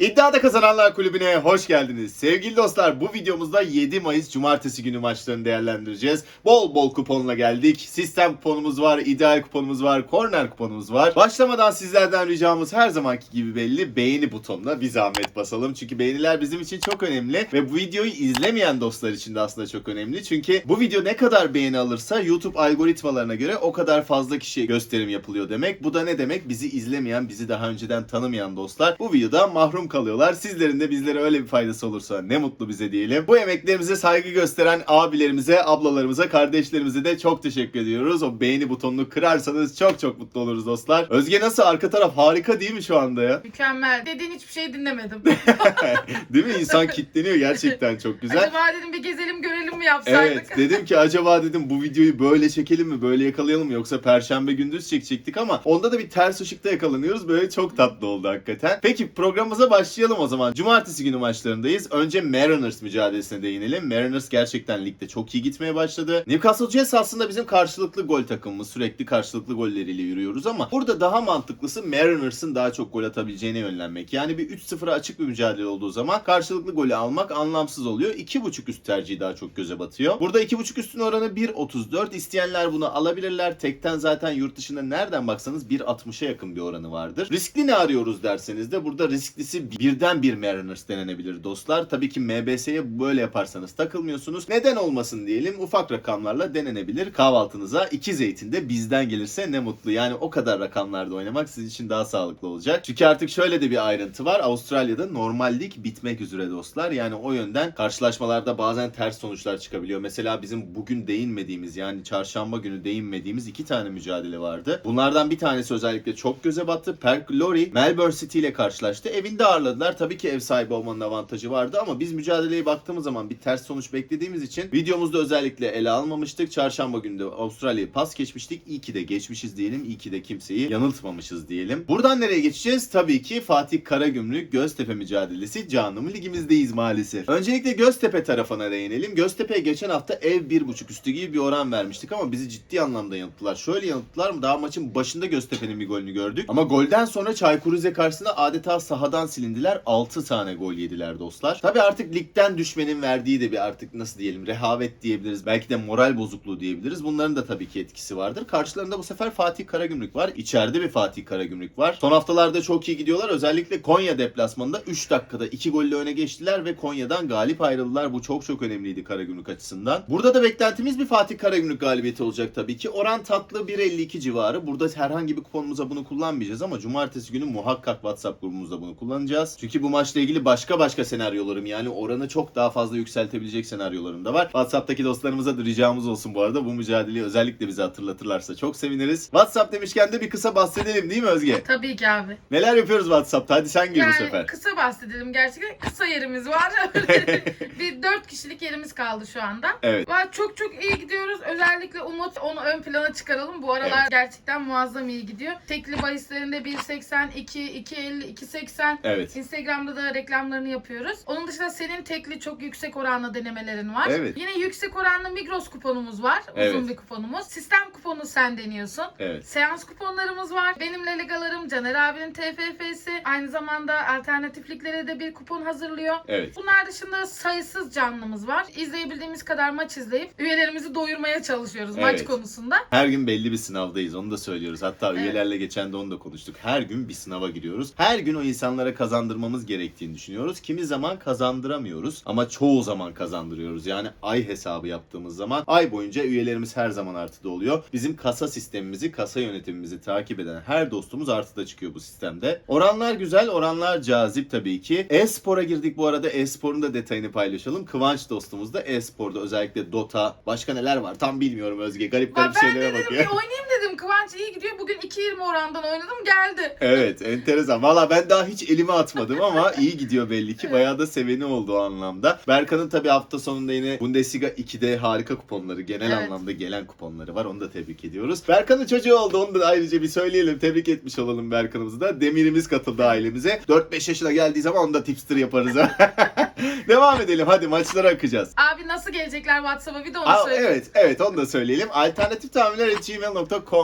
İddiada Kazananlar Kulübü'ne hoş geldiniz. Sevgili dostlar bu videomuzda 7 Mayıs Cumartesi günü maçlarını değerlendireceğiz. Bol bol kuponla geldik. Sistem kuponumuz var, ideal kuponumuz var, korner kuponumuz var. Başlamadan sizlerden ricamız her zamanki gibi belli. Beğeni butonuna bir zahmet basalım. Çünkü beğeniler bizim için çok önemli. Ve bu videoyu izlemeyen dostlar için de aslında çok önemli. Çünkü bu video ne kadar beğeni alırsa YouTube algoritmalarına göre o kadar fazla kişiye gösterim yapılıyor demek. Bu da ne demek? Bizi izlemeyen, bizi daha önceden tanımayan dostlar bu videodan mahrum kalıyorlar. Sizlerin de bizlere öyle bir faydası olursa ne mutlu bize diyelim. Bu emeklerimize saygı gösteren abilerimize, ablalarımıza, kardeşlerimize de çok teşekkür ediyoruz. O beğeni butonunu kırarsanız çok çok mutlu oluruz dostlar. Özge nasıl? Arka taraf harika değil mi şu anda ya? Mükemmel. Dediğin hiçbir şey dinlemedim. değil mi? İnsan kitleniyor gerçekten çok güzel. Acaba dedim bir gezelim görelim mi yapsaydık? Evet dedim ki acaba dedim bu videoyu böyle çekelim mi böyle yakalayalım mı yoksa perşembe gündüz çekecektik ama onda da bir ters ışıkta yakalanıyoruz böyle çok tatlı oldu hakikaten. Peki programımıza başlayalım o zaman. Cumartesi günü maçlarındayız. Önce Mariners mücadelesine değinelim. Mariners gerçekten ligde çok iyi gitmeye başladı. Newcastle Jets aslında bizim karşılıklı gol takımımız. Sürekli karşılıklı golleriyle yürüyoruz ama burada daha mantıklısı Mariners'ın daha çok gol atabileceğine yönlenmek. Yani bir 3-0'a açık bir mücadele olduğu zaman karşılıklı golü almak anlamsız oluyor. 2.5 üst tercihi daha çok göze batıyor. Burada 2.5 üstün oranı 1.34. İsteyenler bunu alabilirler. Tekten zaten yurt dışında nereden baksanız 1.60'a yakın bir oranı vardır. Riskli ne arıyoruz derseniz de burada risklisi birden bir Mariners denenebilir dostlar. Tabii ki MBS'ye böyle yaparsanız takılmıyorsunuz. Neden olmasın diyelim ufak rakamlarla denenebilir. Kahvaltınıza iki zeytin de bizden gelirse ne mutlu. Yani o kadar rakamlarda oynamak sizin için daha sağlıklı olacak. Çünkü artık şöyle de bir ayrıntı var. Avustralya'da normal lig bitmek üzere dostlar. Yani o yönden karşılaşmalarda bazen ters sonuçlar çıkabiliyor. Mesela bizim bugün değinmediğimiz yani çarşamba günü değinmediğimiz iki tane mücadele vardı. Bunlardan bir tanesi özellikle çok göze battı. Perth Glory Melbourne City ile karşılaştı. Evinde ağırladılar. Tabii ki ev sahibi olmanın avantajı vardı ama biz mücadeleye baktığımız zaman bir ters sonuç beklediğimiz için videomuzda özellikle ele almamıştık. Çarşamba günü de Avustralya'yı pas geçmiştik. İyi ki de geçmişiz diyelim. İyi ki de kimseyi yanıltmamışız diyelim. Buradan nereye geçeceğiz? Tabii ki Fatih Karagümrük Göztepe mücadelesi canım ligimizdeyiz maalesef. Öncelikle Göztepe tarafına değinelim. Göztepe'ye geçen hafta ev 1.5 üstü gibi bir oran vermiştik ama bizi ciddi anlamda yanılttılar. Şöyle yanılttılar mı? Daha maçın başında Göztepe'nin bir golünü gördük. Ama golden sonra Çaykur Rize karşısında adeta sahadan silindiler. 6 tane gol yediler dostlar. Tabii artık ligden düşmenin verdiği de bir artık nasıl diyelim rehavet diyebiliriz. Belki de moral bozukluğu diyebiliriz. Bunların da tabii ki etkisi vardır. Karşılarında bu sefer Fatih Karagümrük var. İçeride bir Fatih Karagümrük var. Son haftalarda çok iyi gidiyorlar. Özellikle Konya deplasmanında 3 dakikada 2 golle öne geçtiler ve Konya'dan galip ayrıldılar. Bu çok çok önemliydi Karagümrük açısından. Burada da beklentimiz bir Fatih Karagümrük galibiyeti olacak tabii ki. Oran tatlı 1.52 civarı. Burada herhangi bir kuponumuza bunu kullanmayacağız ama cumartesi günü muhakkak WhatsApp grubumuzda bunu kullanacağız. Çünkü bu maçla ilgili başka başka senaryolarım yani oranı çok daha fazla yükseltebilecek senaryolarım da var. WhatsApp'taki dostlarımıza da ricamız olsun bu arada. Bu mücadeleyi özellikle bize hatırlatırlarsa çok seviniriz. WhatsApp demişken de bir kısa bahsedelim değil mi Özge? Tabii ki abi. Neler yapıyoruz WhatsApp'ta? Hadi sen gir bu Yani sefer. kısa bahsedelim gerçekten. Kısa yerimiz var. bir dört kişilik yerimiz kaldı şu anda. Evet. Var çok çok iyi gidiyoruz. Özellikle Umut onu ön plana çıkaralım. Bu aralar Evet. gerçekten muazzam iyi gidiyor. Tekli bahislerinde 1.80, 2, 2.50, 2.80. Evet. Instagram'da da reklamlarını yapıyoruz. Onun dışında senin tekli çok yüksek oranlı denemelerin var. Evet. Yine yüksek oranlı Migros kuponumuz var. Uzun Evet. bir kuponumuz. Sistem kuponu sen deniyorsun. Evet. Seans kuponlarımız var. Benim Lelegalarım, Caner abinin TFF'si. Aynı zamanda alternatifliklere de bir kupon hazırlıyor. Evet. Bunlar dışında sayısız canlımız var. İzleyebildiğimiz kadar maç izleyip üyelerimizi doyurmaya çalışıyoruz maç Evet. konusunda. Her gün belli bir sınavdayız onu da söylüyoruz. Hatta Evet. üyelerle geçen de onu da konuştuk. Her gün bir sınava giriyoruz. Her gün o insanlara kazandırmamız gerektiğini düşünüyoruz. Kimi zaman kazandıramıyoruz ama çoğu zaman kazandırıyoruz. Yani ay hesabı yaptığımız zaman ay boyunca üyelerimiz her zaman artıda oluyor. Bizim kasa sistemimizi, kasa yönetimimizi takip eden her dostumuz artıda çıkıyor bu sistemde. Oranlar güzel, oranlar cazip tabii ki. E-spora girdik bu arada. E-sporun da detayını paylaşalım. Kıvanç dostumuz da e-sporda özellikle Dota, başka neler var tam bilmiyorum Özge. Garip garip Ben de şeylere dedim bakıyor. bir oynayayım dedim. Kıvanç iyi gidiyor. Bugün 2.20 orandan oynadım geldi. Evet enteresan. Valla ben daha hiç elime atmadım ama iyi gidiyor belli ki. Bayağı da seveni oldu o anlamda. Berkan'ın tabii hafta sonunda yine Bundesliga 2'de harika kuponları, genel Evet. anlamda gelen kuponları var. Onu da tebrik ediyoruz. Berkan'ın çocuğu oldu. Onu da ayrıca bir söyleyelim. Tebrik etmiş olalım Berkan'ımızı da. Demir'imiz katıldı ailemize. 4-5 yaşına geldiği zaman onu da tipster yaparız. Devam edelim hadi maçlara akacağız. Abi nasıl gelecekler WhatsApp'a bir de onu Aa, söyle. evet evet onu da söyleyelim. Alternatif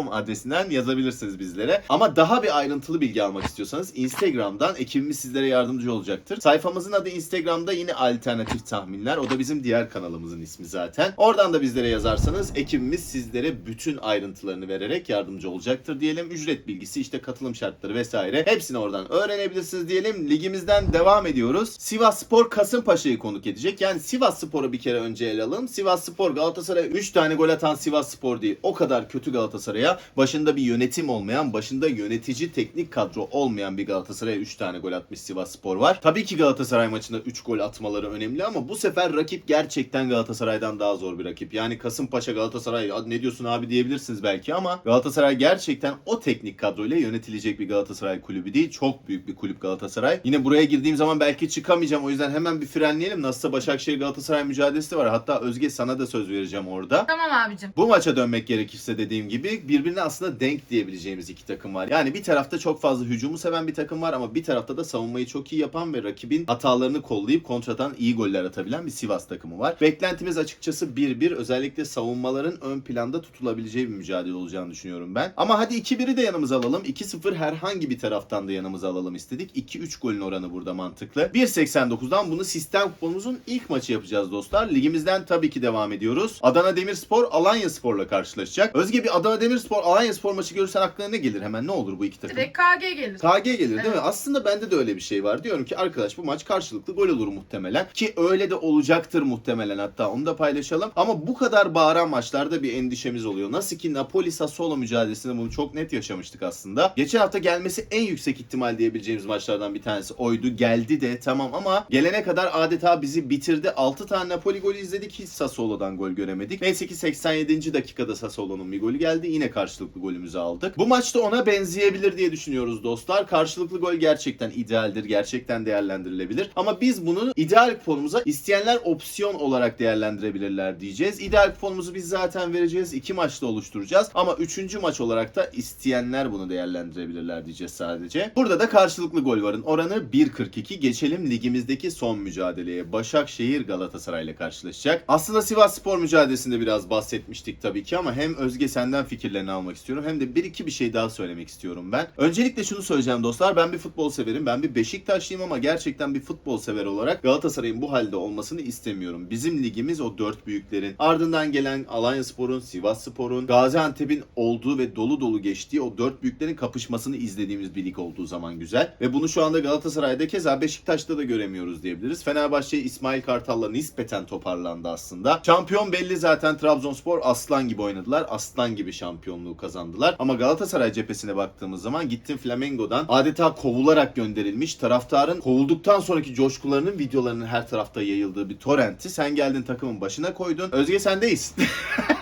gmail.com adresinden yazabilirsiniz bizlere. Ama daha bir ayrıntılı bilgi almak istiyorsanız Instagram'dan ekibimiz sizlere yardımcı olacaktır. Sayfamızın adı Instagram'da yine alternatif tahminler. O da bizim diğer kanalımızın ismi zaten. Oradan da bizlere yazarsanız ekibimiz sizlere bütün ayrıntılarını vererek yardımcı olacaktır diyelim. Ücret bilgisi işte katılım şartları vesaire hepsini oradan öğrenebilirsiniz diyelim. Ligimizden devam ediyoruz. Sivas Spor Kasımpaşa'yı konuk edecek. Yani Sivas Spor'u bir kere önce ele alalım. Sivas Spor Galatasaray'a 3 tane gol atan Sivas Spor değil. O kadar kötü Galatasaray'a başında bir yönetim olmayan, başında yönetici teknik kadro olmayan bir Galatasaray'a 3 tane gol atmış Sivas Spor var. Tabii ki Galatasaray maçında 3 gol atmaları önemli ama bu sefer rakip gerçekten Galatasaray'dan daha zor bir rakip. Yani Kasımpaşa Galatasaray "Hadi ne diyorsun abi diyebilirsiniz belki ama Galatasaray gerçekten o teknik kadroyla yönetilecek bir Galatasaray kulübü değil. Çok büyük bir kulüp Galatasaray. Yine buraya girdiğim zaman belki çıkamayacağım. O yüzden hemen bir frenleyelim. Nasılsa Başakşehir Galatasaray mücadelesi var. Hatta Özge sana da söz vereceğim orada. Tamam abicim. Bu maça dönmek gerekirse dediğim gibi birbirine aslında denk diyebileceğimiz iki takım var. Yani bir tarafta çok fazla hücumu seven bir takım var ama bir tarafta da savunmayı çok iyi yapan ve rakibin hatalarını kollayıp kontradan iyi goller atabilen bir Sivas takımı var. Beklentimiz açıkçası 1-1 özellikle savunmaların ön planda tutulabileceği bir mücadele olacağını düşünüyorum ben. Ama hadi 2-1'i de yanımıza alalım. 2-0 herhangi bir taraftan da yanımıza alalım istedik. 2-3 golün oranı burada mantıklı. 1.89'dan bunu sistem kuponumuzun ilk maçı yapacağız dostlar. Ligimizden tabii ki devam ediyoruz. Adana Demirspor Alanya Spor'la karşılaşacak. Özge bir Adana Demirspor Alanya Spor maçı görürsen aklına ne gelir hemen? Ne olur bu iki takım? Direkt KG gelir. KG gelir değil mi? Aslında bende de öyle bir şey var. Diyorum ki arkadaş bu maç karşılıklı gol olur muhtemelen. Ki öyle de olacaktır muhtemelen hatta onu da paylaşalım. Ama bu kadar bağıran maçlarda bir endişemiz oluyor. Nasıl ki Napoli Sassuolo mücadelesinde bunu çok net yaşamıştık aslında. Geçen hafta gelmesi en yüksek ihtimal diyebileceğimiz maçlardan bir tanesi oydu. Geldi de tamam ama gelene kadar adeta bizi bitirdi. 6 tane Napoli golü izledik. Hiç Sassuolo'dan gol göremedik. Neyse ki 87. dakikada Sassuolo'nun bir golü geldi. Yine karşılıklı golümüzü aldık. Bu maçta ona benzeyebilir diye düşünüyoruz dostlar. Karşılıklı gol gerçekten idealdir. Gerçekten değerlendirilebilir. Ama biz bunu ideal kuponumuza isteyenler opsiyon olarak değerlendirebilirler diyeceğiz. İdeal kuponumuzu biz zaten vereceğiz. iki maçta oluşturacağız. Ama üçüncü maç olarak da isteyenler bunu değerlendirebilirler diyeceğiz sadece. Burada da karşılıklı gol varın. Oranı 1.42. Geçelim ligimizdeki son mücadeleye. Başakşehir Galatasaray ile karşılaşacak. Aslında Sivas Spor mücadelesinde biraz bahsetmiştik tabii ki ama hem Özge senden fikirlerini almak istiyorum hem de bir iki bir şey daha söylemek istiyorum ben. Öncelikle şunu söyleyeceğim dostlar. Ben bir futbol severim. Ben bir Beşiktaşlıyım ama gerçekten bir futbol sever olarak Galatasaray'ın bu halde olmasını istemiyorum. Bizim ligimiz o dört büyüklerin ardından gelen Alanya Spor'un, Sivas Spor'un, Gaziantep'in olduğu ve dolu dolu geçtiği o dört büyüklerin kapışmasını izlediğimiz bir lig olduğu zaman güzel. Ve bunu şu anda Galatasaray'da keza Beşiktaş'ta da göremiyoruz diyebiliriz. Fenerbahçe İsmail Kartal'la nispeten toparlandı aslında. Şampiyon belli zaten Trabzonspor aslan gibi oynadılar. Aslan gibi şampiyonluğu kazandılar. Ama Galatasaray cephesine baktığımız zaman gittin Flamengo'dan adeta kovularak gönderilmiş taraftarın kovulduktan sonraki coşkularının videolarının her tarafta yayıldığı bir torrenti sen geldin takımın başına koydun. Özge sendeyiz.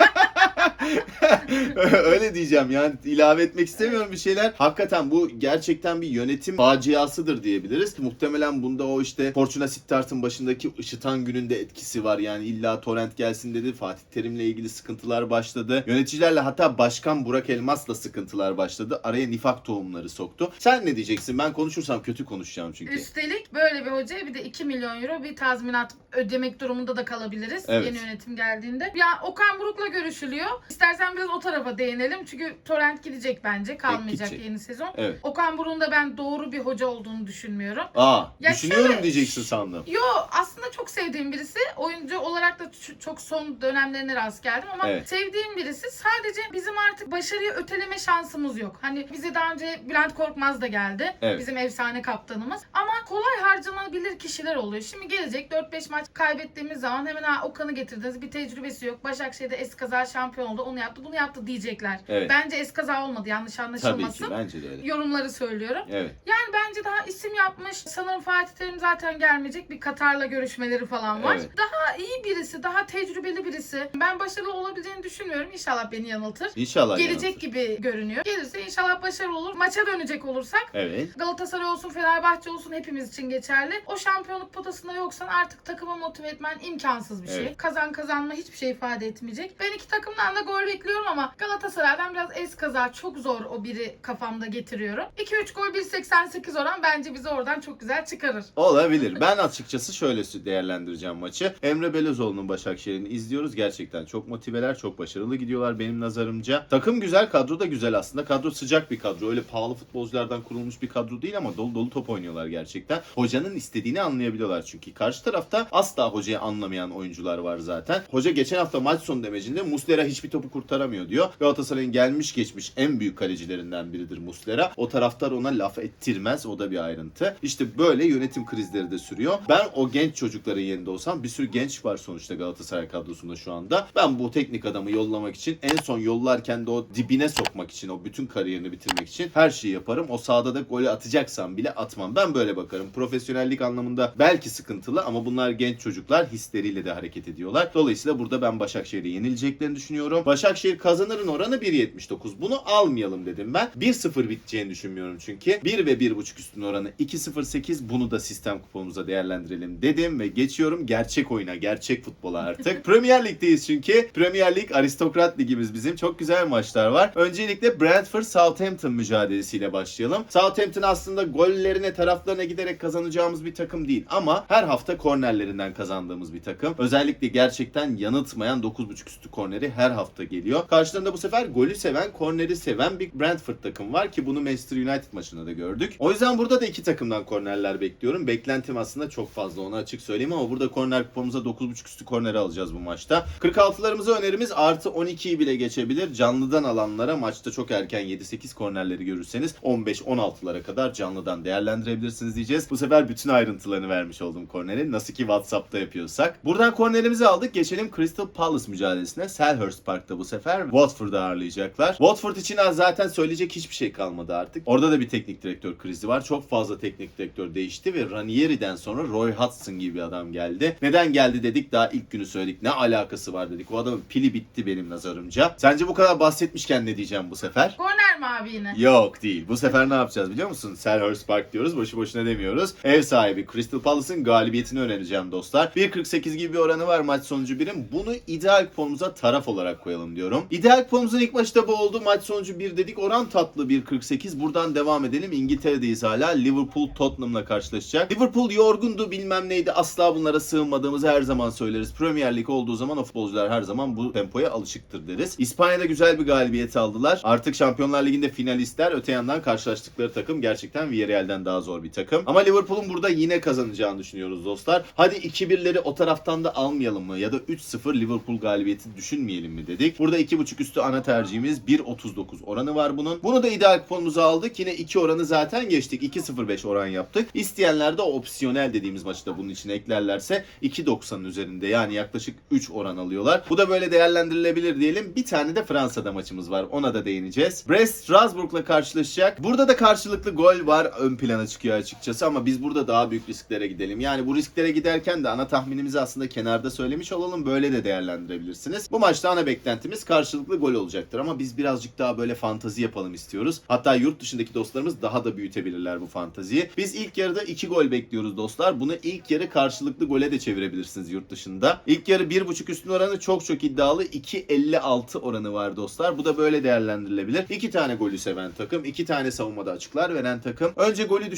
Öyle diyeceğim yani ilave etmek istemiyorum bir şeyler. Hakikaten bu gerçekten bir yönetim faciasıdır diyebiliriz. Muhtemelen bunda o işte Fortuna Sittard'ın başındaki ışıtan gününde etkisi var. Yani illa torrent gelsin dedi. Fatih Terim'le ilgili sıkıntılar başladı. Yöneticilerle hatta Başkan Burak Elmas'la sıkıntılar başladı. Araya nifak tohumları soktu. Sen ne diyeceksin? Ben konuşursam kötü konuşacağım çünkü. Üstelik böyle bir hocaya bir de 2 milyon euro bir tazminat ödemek durumunda da kalabiliriz Evet. yeni yönetim geldiğinde. Ya Okan Buruk'la görüşülüyor. İstersen biraz o tarafa değinelim çünkü Torrent gidecek bence kalmayacak gidecek. yeni sezon. Evet. Okan Buruk'un da ben doğru bir hoca olduğunu düşünmüyorum. Aa, Ya düşünüyorum şöyle- diyeceksin sandım. Yo aslında çok sevdiğim birisi. Oyuncu olarak da çok son dönemlerine rast geldim ama Evet. sevdiğim birisi. Sadece bizim artık başarıyı öteleme şansımız yok. Hani bize daha önce Bülent Korkmaz da geldi. Evet. Bizim efsane kaptanımız. Ama kolay harcanabilir kişiler oluyor. Şimdi gelecek 4-5 maç kaybettiğimiz zaman hemen ha Okan'ı getirdiniz. Bir tecrübesi yok. Başakşehir'de eskaza şampiyon oldu. Onu yaptı bunu yaptı diyecekler. Evet. Bence eskaza olmadı. Yanlış Tabii anlaşılmasın. ki bence de öyle. Yorumları söylüyorum. Evet. Yani bence daha isim yapmış. Sanırım Fatih Terim zaten gelmeyecek. Bir Katar'la görüşmeleri falan var. Evet. Daha iyi birisi, daha tecrübeli birisi. Ben başarılı olabileceğini düşünmüyorum. İnşallah beni yanıltır. İnşallah Gelecek yanıltır. gibi görünüyor. Gelirse inşallah başarılı olur. Maça dönecek olursak Evet. Galatasaray olsun, Fenerbahçe olsun hepimiz için geçerli. O şampiyonluk potasında yoksan artık takımı motive etmen imkansız bir şey. Evet. Kazan kazanma hiçbir şey ifade etmeyecek. Ben iki takımdan da gol gol bekliyorum ama Galatasaray'dan biraz es kaza çok zor o biri kafamda getiriyorum. 2-3 gol 1.88 oran bence bizi oradan çok güzel çıkarır. Olabilir. Ben açıkçası şöyle değerlendireceğim maçı. Emre Belözoğlu'nun Başakşehir'ini izliyoruz. Gerçekten çok motiveler, çok başarılı gidiyorlar benim nazarımca. Takım güzel, kadro da güzel aslında. Kadro sıcak bir kadro. Öyle pahalı futbolculardan kurulmuş bir kadro değil ama dolu dolu top oynuyorlar gerçekten. Hocanın istediğini anlayabiliyorlar çünkü. Karşı tarafta asla hocayı anlamayan oyuncular var zaten. Hoca geçen hafta maç sonu demecinde Muslera hiçbir topu kurtaramıyor diyor. Galatasaray'ın gelmiş geçmiş en büyük kalecilerinden biridir Muslera. O taraftar ona laf ettirmez. O da bir ayrıntı. İşte böyle yönetim krizleri de sürüyor. Ben o genç çocukların yerinde olsam bir sürü genç var sonuçta Galatasaray kadrosunda şu anda. Ben bu teknik adamı yollamak için en son yollarken de o dibine sokmak için o bütün kariyerini bitirmek için her şeyi yaparım. O sahada da golü atacaksam bile atmam. Ben böyle bakarım. Profesyonellik anlamında belki sıkıntılı ama bunlar genç çocuklar hisleriyle de hareket ediyorlar. Dolayısıyla burada ben Başakşehir'e yenileceklerini düşünüyorum. Başakşehir kazanırın oranı 1.79. Bunu almayalım dedim ben. 1-0 biteceğini düşünmüyorum çünkü. 1 ve 1.5 üstün oranı 2.08 bunu da sistem kupamıza değerlendirelim dedim ve geçiyorum gerçek oyuna, gerçek futbola artık. Premier Lig'deyiz çünkü. Premier Lig aristokrat ligimiz bizim. Çok güzel maçlar var. Öncelikle Brentford Southampton mücadelesiyle başlayalım. Southampton aslında gollerine, taraflarına giderek kazanacağımız bir takım değil ama her hafta kornerlerinden kazandığımız bir takım. Özellikle gerçekten yanıltmayan 9.5 üstü korneri her hafta geliyor. Karşılarında bu sefer golü seven, korneri seven bir Brentford takım var ki bunu Manchester United maçında da gördük. O yüzden burada da iki takımdan kornerler bekliyorum. Beklentim aslında çok fazla onu açık söyleyeyim ama burada korner kupamıza 9.5 üstü korneri alacağız bu maçta. 46'larımıza önerimiz artı 12'yi bile geçebilir. Canlıdan alanlara maçta çok erken 7-8 kornerleri görürseniz 15-16'lara kadar canlıdan değerlendirebilirsiniz diyeceğiz. Bu sefer bütün ayrıntılarını vermiş oldum kornerin. Nasıl ki WhatsApp'ta yapıyorsak. Buradan kornerimizi aldık. Geçelim Crystal Palace mücadelesine. Selhurst Park'ta bu sefer Watford'u ağırlayacaklar. Watford için zaten söyleyecek hiçbir şey kalmadı artık. Orada da bir teknik direktör krizi var. Çok fazla teknik direktör değişti ve Ranieri'den sonra Roy Hodgson gibi bir adam geldi. Neden geldi dedik daha ilk günü söyledik. Ne alakası var dedik. O adamın pili bitti benim nazarımca. Sence bu kadar bahsetmişken ne diyeceğim bu sefer? Korner mi abi yine? Yok değil. Bu sefer ne yapacağız biliyor musun? Selhurst Park diyoruz. Boşu boşuna demiyoruz. Ev sahibi Crystal Palace'ın galibiyetini önereceğim dostlar. 1.48 gibi bir oranı var maç sonucu birim. Bunu ideal kuponumuza taraf olarak koyalım diyorum. İdeal kuponumuzun ilk maçta bu oldu. Maç sonucu 1 dedik. Oran tatlı 1.48. Buradan devam edelim. İngiltere'deyiz hala. Liverpool Tottenham'la karşılaşacak. Liverpool yorgundu bilmem neydi. Asla bunlara sığınmadığımızı her zaman söyleriz. Premier Lig olduğu zaman o futbolcular her zaman bu tempoya alışıktır deriz. İspanya'da güzel bir galibiyet aldılar. Artık Şampiyonlar Ligi'nde finalistler. Öte yandan karşılaştıkları takım gerçekten Villarreal'den daha zor bir takım. Ama Liverpool'un burada yine kazanacağını düşünüyoruz dostlar. Hadi 2-1'leri o taraftan da almayalım mı? Ya da 3-0 Liverpool galibiyeti düşünmeyelim mi dedik. Burada 2.5 üstü ana tercihimiz 1.39 oranı var bunun. Bunu da ideal kuponumuza aldık. Yine 2 oranı zaten geçtik. 2.05 oran yaptık. İsteyenler de opsiyonel dediğimiz maçı da bunun içine eklerlerse 2.90'ın üzerinde yani yaklaşık 3 oran alıyorlar. Bu da böyle değerlendirilebilir diyelim. Bir tane de Fransa'da maçımız var. Ona da değineceğiz. Brest Strasbourg'la karşılaşacak. Burada da karşılıklı gol var ön plana çıkıyor açıkçası ama biz burada daha büyük risklere gidelim. Yani bu risklere giderken de ana tahminimizi aslında kenarda söylemiş olalım. Böyle de değerlendirebilirsiniz. Bu maçta ana beklentimiz karşılıklı gol olacaktır ama biz birazcık daha böyle fantazi yapalım istiyoruz. Hatta yurt dışındaki dostlarımız daha da büyütebilirler bu fantaziyi. Biz ilk yarıda 2 gol bekliyoruz dostlar. Bunu ilk yarı karşılıklı gole de çevirebilirsiniz yurt dışında. İlk yarı 1.5 üstün oranı çok çok iddialı. 2.56 oranı var dostlar. Bu da böyle değerlendirilebilir. İki tane golü seven takım, iki tane savunmada açıklar veren takım. Önce golü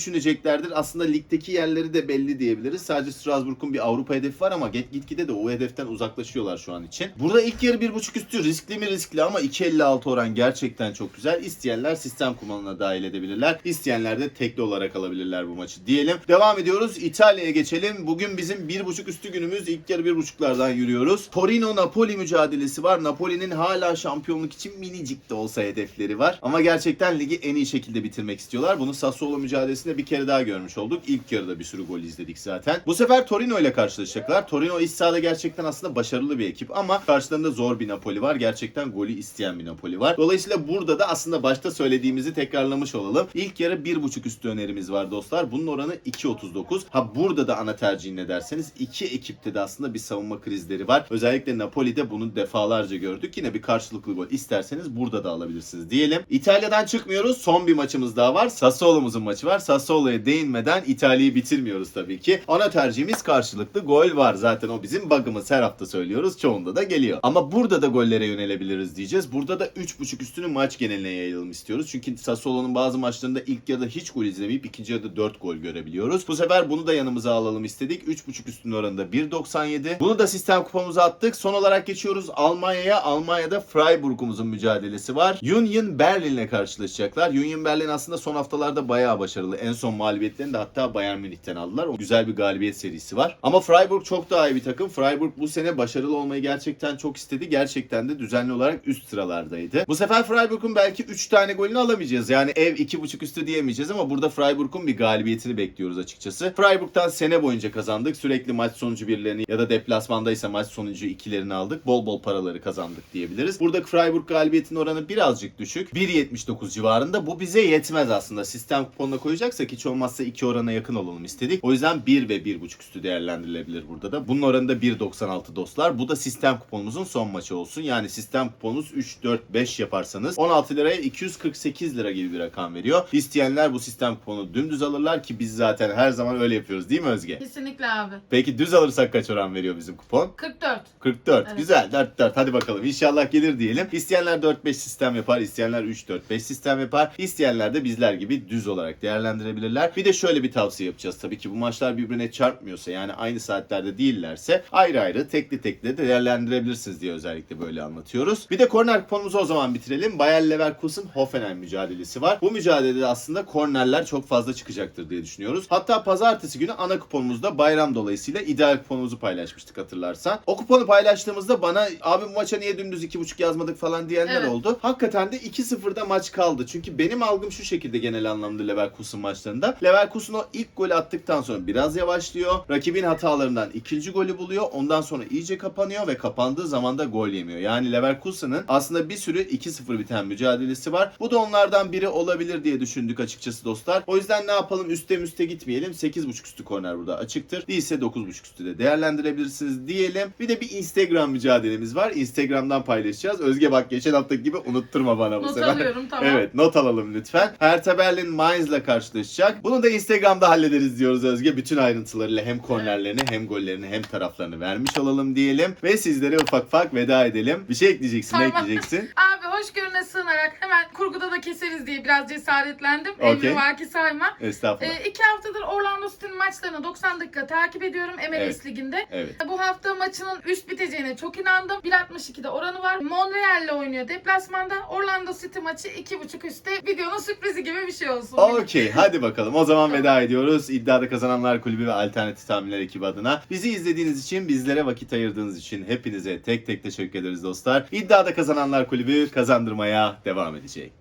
düşüneceklerdir. Aslında ligdeki yerleri de belli diyebiliriz. Sadece Strasbourg'un bir Avrupa hedefi var ama git gitgide de o hedeften uzaklaşıyorlar şu an için. Burada ilk yarı 1.5 üstü riskli mi riskli ama 2.56 oran gerçekten çok güzel. İsteyenler sistem kumanına dahil edebilirler. İsteyenler de tekli olarak alabilirler bu maçı diyelim. Devam ediyoruz. İtalya'ya geçelim. Bugün bizim 1.5 üstü günümüz. İlk yarı 1.5'lardan yürüyoruz. Torino Napoli mücadelesi var. Napoli'nin hala şampiyonluk için minicik de olsa hedefleri var. Ama gerçekten ligi en iyi şekilde bitirmek istiyorlar. Bunu Sassuolo mücadelesinde bir kere daha görmüş olduk. İlk yarıda bir sürü gol izledik zaten. Bu sefer Torino ile karşılaşacaklar. Torino iç sahada gerçekten aslında başarılı bir ekip ama karşılarında zor bir Napoli var. Gerçekten golü isteyen bir Napoli var. Dolayısıyla burada da aslında başta söylediğimizi tekrarlamış olalım. İlk yarı 1.5 üstü önerimiz var dostlar. Bunun oranı 2.39. Ha burada da ana tercih ne derseniz iki ekipte de aslında bir savunma krizleri var. Özellikle Napoli'de bunu defalarca gördük. Yine bir karşılıklı gol isterseniz burada da alabilirsiniz diyelim. İtalya'dan çıkmıyoruz. Son bir maçımız daha var. Sassuolo'muzun maçı var. Sassuolo'ya değinmeden İtalya'yı bitirmiyoruz tabii ki. Ana tercihimiz karşılıklı gol var. Zaten o bizim bug'ımız. Her hafta söylüyoruz. Çoğunda da geliyor. Ama burada da gol gollere yönelebiliriz diyeceğiz. Burada da 3.5 üstünü maç geneline yayalım istiyoruz. Çünkü Sassuolo'nun bazı maçlarında ilk yarıda hiç gol izlemeyip ikinci yarıda 4 gol görebiliyoruz. Bu sefer bunu da yanımıza alalım istedik. 3.5 üstünün oranında 1.97. Bunu da sistem kupamıza attık. Son olarak geçiyoruz Almanya'ya. Almanya'da Freiburg'umuzun mücadelesi var. Union Berlin'le karşılaşacaklar. Union Berlin aslında son haftalarda bayağı başarılı. En son mağlubiyetlerini de hatta Bayern Münih'ten aldılar. O güzel bir galibiyet serisi var. Ama Freiburg çok daha iyi bir takım. Freiburg bu sene başarılı olmayı gerçekten çok istedi. Gerçekten de düzenli olarak üst sıralardaydı. Bu sefer Freiburg'un belki 3 tane golünü alamayacağız. Yani ev 2.5 üstü diyemeyeceğiz ama burada Freiburg'un bir galibiyetini bekliyoruz açıkçası. Freiburg'dan sene boyunca kazandık. Sürekli maç sonucu birlerini ya da deplasmandaysa maç sonucu ikilerini aldık. Bol bol paraları kazandık diyebiliriz. Buradaki Freiburg galibiyetinin oranı birazcık düşük. 1.79 civarında. Bu bize yetmez aslında. Sistem kuponuna koyacaksak hiç olmazsa 2 orana yakın olalım istedik. O yüzden 1 ve 1.5 üstü değerlendirilebilir burada da. Bunun oranı da 1.96 dostlar. Bu da sistem kuponumuzun son maçı olsun. Yani sistem kuponunuz 3, 4, 5 yaparsanız 16 liraya 248 lira gibi bir rakam veriyor. İsteyenler bu sistem kuponu dümdüz alırlar ki biz zaten her zaman öyle yapıyoruz değil mi Özge? Kesinlikle abi. Peki düz alırsak kaç oran veriyor bizim kupon? 44. 44. Evet. Güzel. 4 4. Hadi bakalım. İnşallah gelir diyelim. İsteyenler 4 5 sistem yapar, isteyenler 3 4 5 sistem yapar. İsteyenler de bizler gibi düz olarak değerlendirebilirler. Bir de şöyle bir tavsiye yapacağız tabii ki bu maçlar birbirine çarpmıyorsa yani aynı saatlerde değillerse ayrı ayrı tekli tekli de değerlendirebilirsiniz diye özellikle böyle anlatıyoruz. Bir de korner kuponumuzu o zaman bitirelim. Bayer Leverkusen Hoffenheim mücadelesi var. Bu mücadelede aslında kornerler çok fazla çıkacaktır diye düşünüyoruz. Hatta pazartesi günü ana kuponumuzda bayram dolayısıyla ideal kuponumuzu paylaşmıştık hatırlarsan. O kuponu paylaştığımızda bana abi bu maça niye dümdüz 2.5 yazmadık falan diyenler Evet. oldu. Hakikaten de 2-0'da maç kaldı. Çünkü benim algım şu şekilde genel anlamda Leverkusen maçlarında. Leverkusen o ilk golü attıktan sonra biraz yavaşlıyor. Rakibin hatalarından ikinci golü buluyor. Ondan sonra iyice kapanıyor ve kapandığı zaman da gol yemiyor. Yani Leverkusen'ın aslında bir sürü 2-0 biten mücadelesi var. Bu da onlardan biri olabilir diye düşündük açıkçası dostlar. O yüzden ne yapalım? Üste müste gitmeyelim. 8.5 üstü korner burada açıktır. Değilse 9.5 üstü de değerlendirebilirsiniz diyelim. Bir de bir Instagram mücadelemiz var. Instagram'dan paylaşacağız. Özge bak geçen haftaki gibi unutturma bana bu Not sefer. alıyorum tamam. Evet not alalım lütfen. Hertha Berlin Mainz'la karşılaşacak. Bunu da Instagram'da hallederiz diyoruz Özge. Bütün ayrıntılarıyla hem kornerlerini hem gollerini hem taraflarını vermiş olalım diyelim. Ve sizlere ufak ufak veda edelim. Bir şey ekleyeceksin ne Tamam. ekleyeceksin? Abi hoşgörüne sığınarak hemen kurguda da keseriz diye biraz cesaretlendim. Okey. Emri vaki sayma. Estağfurullah. Ee, iki haftadır Orlando City'nin maçlarını 90 dakika takip ediyorum MLS Evet. Ligi'nde. Evet. Bu hafta maçının üst biteceğine çok inandım. 1.62'de oranı var. Montreal'le oynuyor deplasmanda. Orlando City maçı 2.5 üstte. Videonun sürprizi gibi bir şey olsun. Okey hadi bakalım. O zaman Tamam. veda ediyoruz. İddiada Kazananlar Kulübü ve Alternatif Tahminler ekibi adına. Bizi izlediğiniz için, bizlere vakit ayırdığınız için hepinize tek tek teşekkür ederiz dostlar. İddiada Kazananlar Kulübü kazandırmaya devam edecek.